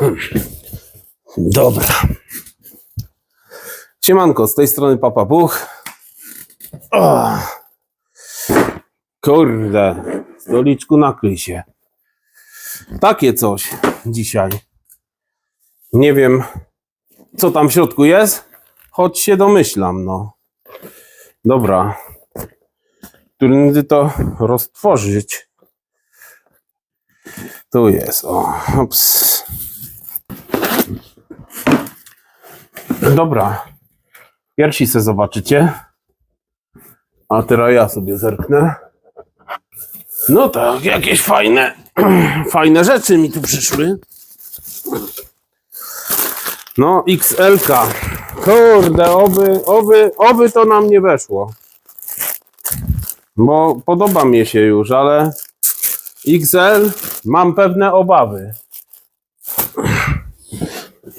Dobra. Siemanko, z tej strony Papa Buch. O, kurde, stoliczku nakryj się. Takie coś dzisiaj. Nie wiem, co tam w środku jest, choć się domyślam, no. Dobra. Którędy to roztworzyć? Tu jest, o, ups. Dobra. Pierwsi se zobaczycie. A teraz ja sobie zerknę. No tak, jakieś fajne, fajne rzeczy mi tu przyszły. No, XL-ka. Kurde, oby, oby, oby to nam nie weszło. Bo podoba mi się już, ale XL mam pewne obawy.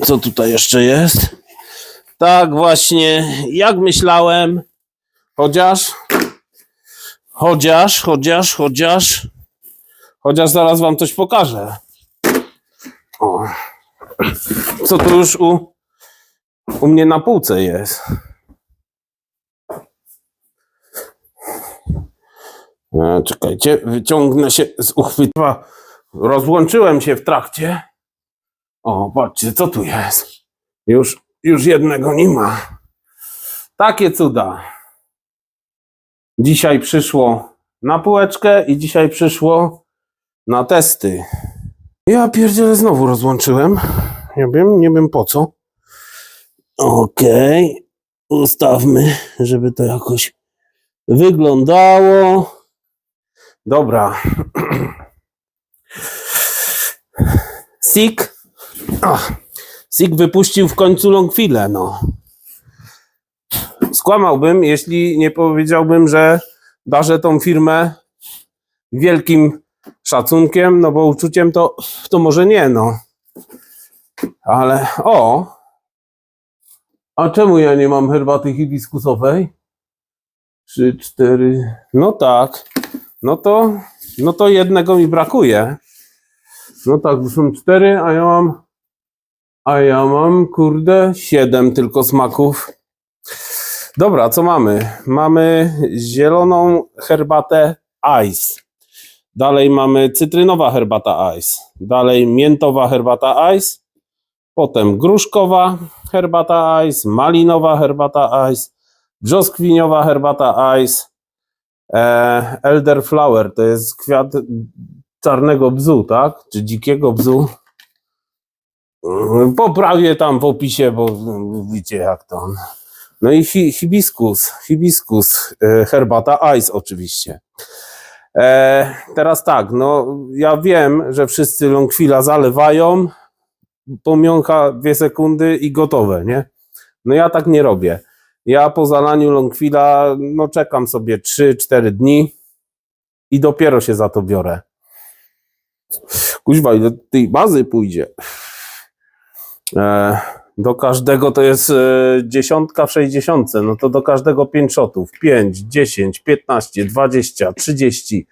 Co tutaj jeszcze jest? Tak właśnie, jak myślałem, chociaż, chociaż, chociaż, chociaż, chociaż zaraz wam coś pokażę. O. Co tu już u, u mnie na półce jest? E, czekajcie, wyciągnę się z uchwytwa. Rozłączyłem się w trakcie. O, patrzcie, co tu jest. Już, już jednego nie ma. Takie cuda. Dzisiaj przyszło na półeczkę i dzisiaj przyszło na testy. Ja pierdzielę znowu rozłączyłem. Nie wiem, nie wiem po co. Okej. Ustawmy, żeby to jakoś wyglądało. Dobra. Sik. Ach. Sik wypuścił w końcu Longfile, no. Skłamałbym, jeśli nie powiedziałbym, że darzę tą firmę wielkim szacunkiem, no bo uczuciem to, to może nie, no. Ale, o! A czemu ja nie mam herbaty hibiskusowej? Trzy, cztery, no tak. No to, no to jednego mi brakuje. No tak, to są cztery, a ja mam a ja mam, kurde, siedem tylko smaków. Dobra, co mamy? Mamy zieloną herbatę Ice. Dalej mamy cytrynowa herbata Ice. Dalej miętowa herbata Ice. Potem gruszkowa herbata Ice. Malinowa herbata Ice. Brzoskwiniowa herbata Ice. E, elderflower to jest kwiat czarnego bzu, tak? Czy dzikiego bzu. Poprawię tam w opisie, bo widzicie jak to. No i hi, hibiskus, hibiskus, e, herbata ice oczywiście. E, teraz tak, no ja wiem, że wszyscy longfila zalewają, pomiąka dwie sekundy i gotowe, nie? No ja tak nie robię. Ja po zalaniu longfila, no czekam sobie 3-4 dni i dopiero się za to biorę. Kuźwa, ile tej bazy pójdzie. E, do każdego to jest e, dziesiątka w sześćdziesiątce, no to do każdego pięć shotów. 5, 10, 15, 20, 30,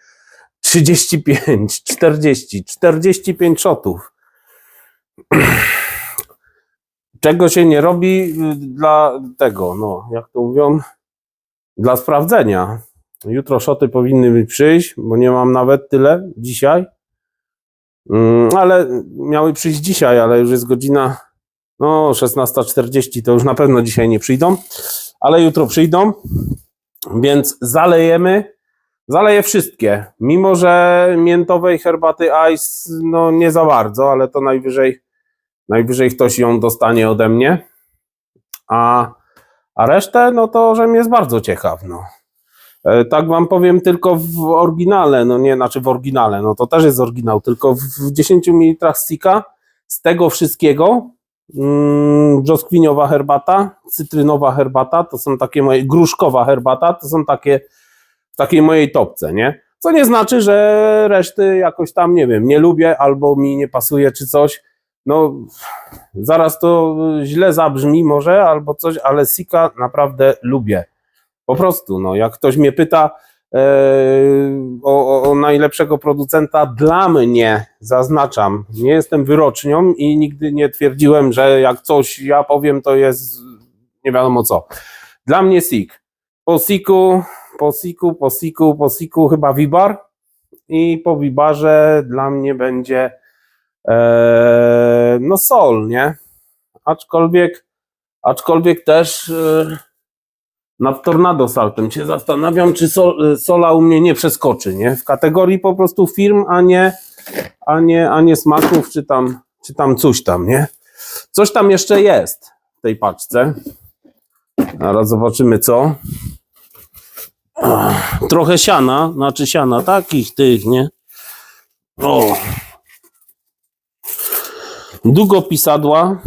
35, 40, 45 shotów. Czego się nie robi y, dla tego, no, jak to mówią, dla sprawdzenia. Jutro szoty powinny mi przyjść, bo nie mam nawet tyle dzisiaj. Mm, ale miały przyjść dzisiaj, ale już jest godzina no 16.40 to już na pewno dzisiaj nie przyjdą, ale jutro przyjdą, więc zalejemy. Zaleję wszystkie, mimo że miętowej herbaty Ice no nie za bardzo, ale to najwyżej najwyżej ktoś ją dostanie ode mnie. A, a resztę, no to, że jest bardzo ciekaw, no. E, Tak wam powiem tylko w oryginale, no nie, znaczy w oryginale, no to też jest oryginał, tylko w 10 ml stika z tego wszystkiego brzoskwiniowa herbata, cytrynowa herbata, to są takie moje, gruszkowa herbata, to są takie w takiej mojej topce, nie? Co nie znaczy, że reszty jakoś tam, nie wiem, nie lubię albo mi nie pasuje czy coś. No, zaraz to źle zabrzmi może albo coś, ale Sika naprawdę lubię. Po prostu, no, jak ktoś mnie pyta, o, o, o najlepszego producenta dla mnie, zaznaczam, nie jestem wyrocznią i nigdy nie twierdziłem, że jak coś ja powiem, to jest nie wiadomo co. Dla mnie Sik. Po Siku, po Siku, po Siku, po Siku chyba Wibar i po Wibarze dla mnie będzie e, no Sol, nie? Aczkolwiek, aczkolwiek też e, nad Tornado Saltem się zastanawiam, czy sol, Sola u mnie nie przeskoczy, nie? W kategorii po prostu firm, a nie, a nie, a nie smaków, czy tam, czy tam coś tam, nie? Coś tam jeszcze jest w tej paczce. Zaraz zobaczymy co. Trochę siana, znaczy siana, takich tych, nie? O. Długopisadła.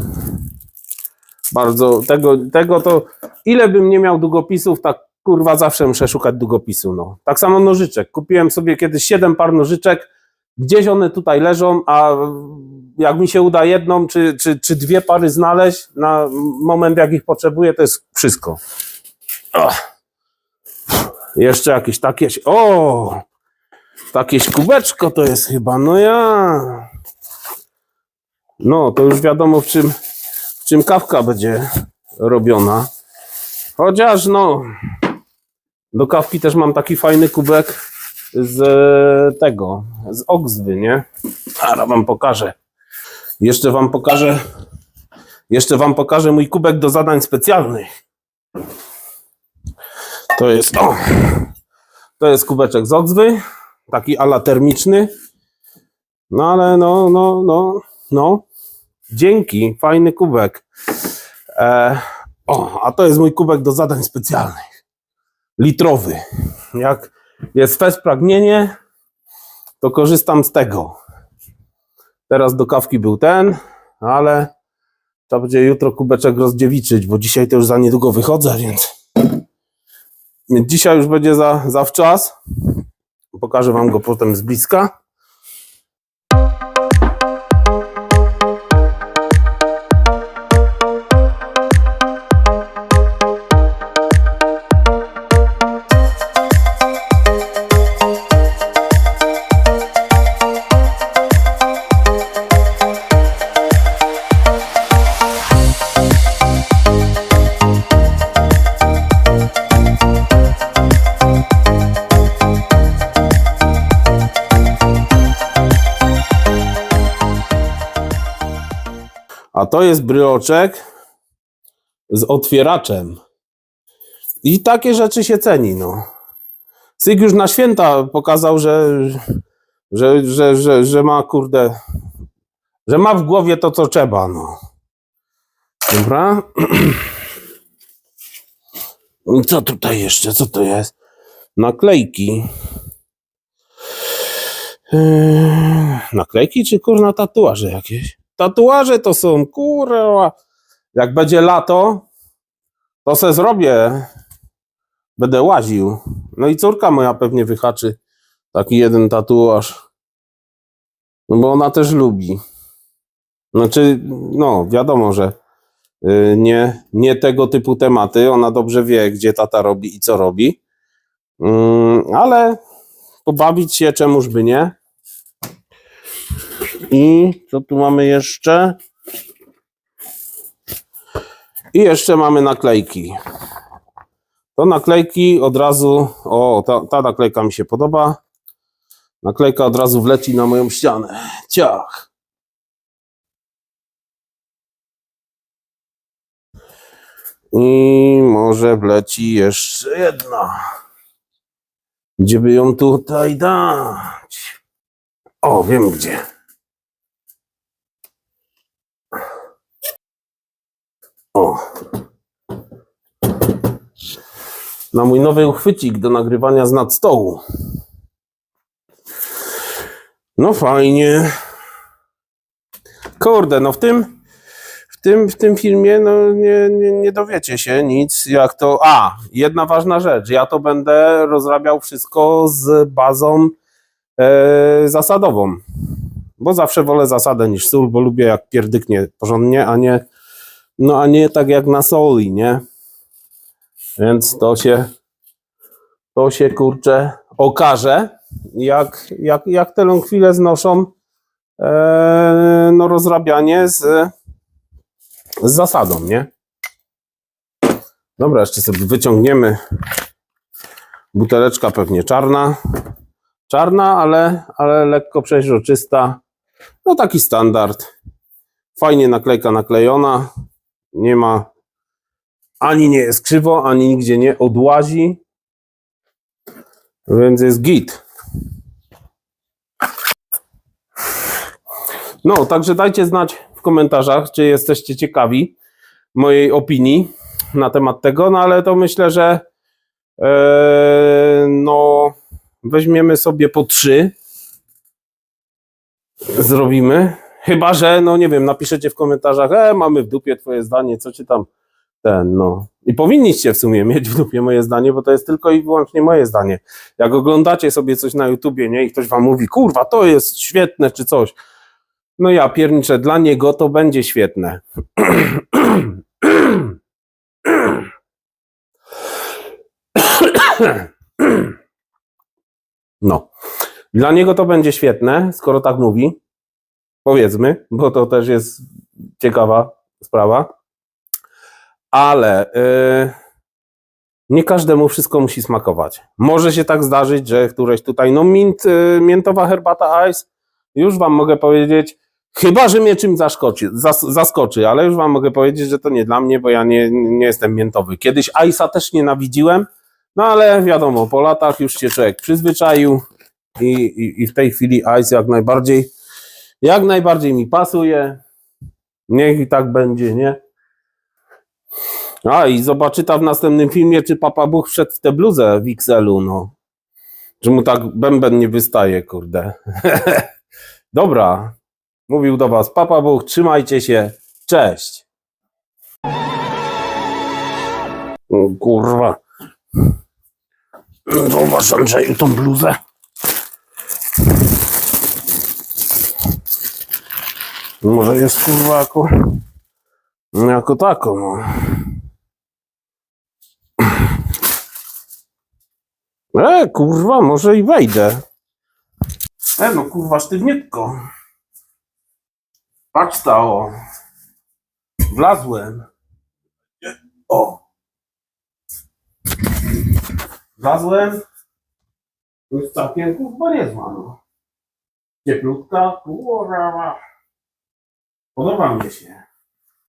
Bardzo, tego, tego to, ile bym nie miał długopisów, tak kurwa zawsze muszę szukać długopisu, no. Tak samo nożyczek. Kupiłem sobie kiedyś 7 par nożyczek, gdzieś one tutaj leżą, a jak mi się uda jedną czy, czy, czy dwie pary znaleźć na moment, jak ich potrzebuję, to jest wszystko. Ach. Jeszcze jakieś takie. O! Takieś kubeczko to jest chyba. No ja. No, to już wiadomo, w czym, czym kawka będzie robiona. Chociaż no. Do kawki też mam taki fajny kubek z tego, z Oxwy, nie? Ara wam pokażę. Jeszcze wam pokażę. Jeszcze wam pokażę mój kubek do zadań specjalnych. To jest o, to jest kubeczek z Oxwy, taki ala termiczny. No ale no, no, no, no. Dzięki, fajny kubek. E, o, a to jest mój kubek do zadań specjalnych. Litrowy. Jak jest fest pragnienie, to korzystam z tego. Teraz do kawki był ten, ale trzeba będzie jutro kubeczek rozdziewiczyć, bo dzisiaj to już za niedługo wychodzę, więc więc dzisiaj już będzie za, za wczas. Pokażę wam go potem z bliska. To jest bryoczek z otwieraczem. I takie rzeczy się ceni, no. Syk już na święta pokazał, że, że, że, że, że ma, kurde, że ma w głowie to, co trzeba, no. Dobra. Co tutaj jeszcze? Co to jest? Naklejki. Yy, naklejki czy kurna tatuaże jakieś? Tatuaże to są kurwa. Jak będzie lato, to se zrobię. Będę łaził. No i córka moja pewnie wyhaczy taki jeden tatuaż. No bo ona też lubi. Znaczy, no wiadomo, że y, nie, nie tego typu tematy. Ona dobrze wie, gdzie tata robi i co robi. Mm, ale pobawić się czemuż by nie. I co tu mamy jeszcze? I jeszcze mamy naklejki. To naklejki od razu. O, ta, ta naklejka mi się podoba. Naklejka od razu wleci na moją ścianę. Ciach. I może wleci jeszcze jedna. Gdzie by ją tutaj dać? O, wiem gdzie. O. Na mój nowy uchwycik do nagrywania z nad stołu. No fajnie. Kurde, no w tym w tym, w tym filmie no nie, nie, nie dowiecie się nic, jak to... A, jedna ważna rzecz. Ja to będę rozrabiał wszystko z bazą e, zasadową. Bo zawsze wolę zasadę niż sól, bo lubię jak pierdyknie porządnie, a nie no a nie tak jak na soli, nie? Więc to się to się kurczę okaże, jak, jak, jak tę chwilę znoszą e, no, rozrabianie z, z zasadą, nie? Dobra, jeszcze sobie wyciągniemy. Buteleczka pewnie czarna. Czarna, ale, ale lekko przeźroczysta. No taki standard. Fajnie naklejka naklejona. Nie ma ani nie jest krzywo, ani nigdzie nie odłazi. Więc jest git. No, także dajcie znać w komentarzach, czy jesteście ciekawi mojej opinii na temat tego, no ale to myślę, że e, no weźmiemy sobie po trzy zrobimy, chyba, że no nie wiem, napiszecie w komentarzach, e, mamy w dupie twoje zdanie, co ci tam ten, no. I powinniście w sumie mieć w dupie moje zdanie, bo to jest tylko i wyłącznie moje zdanie. Jak oglądacie sobie coś na YouTubie, nie, i ktoś wam mówi, kurwa, to jest świetne, czy coś, no ja pierniczę, dla niego to będzie świetne. No. Dla niego to będzie świetne, skoro tak mówi. Powiedzmy, bo to też jest ciekawa sprawa. Ale yy, nie każdemu wszystko musi smakować. Może się tak zdarzyć, że któreś tutaj, no mint, yy, miętowa herbata ice, już wam mogę powiedzieć, chyba, że mnie czymś zaskoczy, zas, zaskoczy, ale już wam mogę powiedzieć, że to nie dla mnie, bo ja nie, nie jestem miętowy. Kiedyś ice'a też nienawidziłem, no ale wiadomo, po latach już się człowiek przyzwyczaił i, i, i w tej chwili ice jak najbardziej, jak najbardziej mi pasuje. Niech i tak będzie, nie? A i zobaczy ta w następnym filmie, czy Papa Buch wszedł w tę bluzę w XL-u, no. Że mu tak bęben nie wystaje, kurde. Dobra. Mówił do was Papa Buch, trzymajcie się. Cześć. O, kurwa. Zauważ Andrzeju tą bluzę. Może jest kurwa jako, jako tako, no. E, kurwa, może i wejdę. E, no kurwa, sztywniutko. Patrz ta, o. Wlazłem. O. Wlazłem. Jest całkiem kurwa niezła, no. Cieplutka, kurwa. Podoba mi się.